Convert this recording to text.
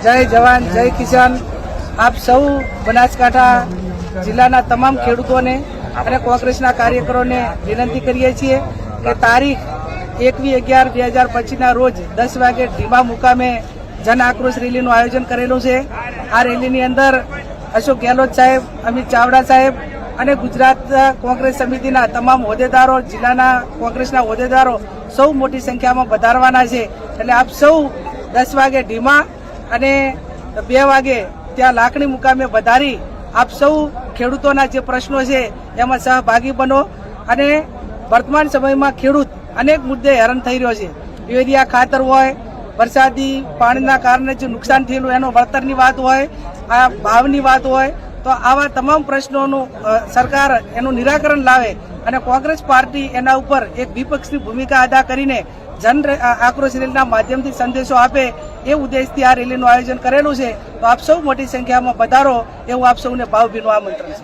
જય જવાન, જય કિસાન. આપ સૌ બનાસકાંઠા જિલ્લાના તમામ ખેડૂતોને અને કોંગ્રેસના કાર્યકરોને વિનંતી કરીએ છીએ કે તારીખ એકવી અગિયાર બે હજાર પચીસના રોજ દસ વાગે ઢીમા મુકામે જન આક્રોશ રેલીનું આયોજન કરેલું છે. આ રેલીની અંદર અશોક ગેહલોત સાહેબ, અમિત ચાવડા સાહેબ અને ગુજરાત કોંગ્રેસ સમિતિના તમામ હોદ્દેદારો, જિલ્લાના કોંગ્રેસના હોદ્દેદારો સૌ મોટી સંખ્યામાં વધારવાના છે. એટલે આપ સૌ દસ વાગે ઢીમા અને બે વાગે ત્યાં લાકડી મુકામે વધારી આપ સૌ ખેડૂતોના જે પ્રશ્નો છે, એમાં સહભાગી બનો અને વર્તમાન સમયમાં ખેડૂત અનેક મુદ્દે હેરાન થઈ રહ્યો છે. યુરિયા ખાતર હોય, વરસાદી પાણીના કારણે જે નુકસાન થયેલું એનો વળતરની વાત હોય, આ ભાવની વાત હોય, તો આવા તમામ પ્રશ્નોનું સરકાર એનું નિરાકરણ લાવે અને કોંગ્રેસ પાર્ટી એના ઉપર એક વિપક્ષની ભૂમિકા અદા કરીને જન આક્રોશ રેલીના માધ્યમથી સંદેશો આપે એ ઉદ્દેશથી આ રેલીનું આયોજન કરેલું છે. તો આપ સૌ મોટી સંખ્યામાં પધારો એવું આપ સૌને ભાવભીનું આમંત્રણ છે.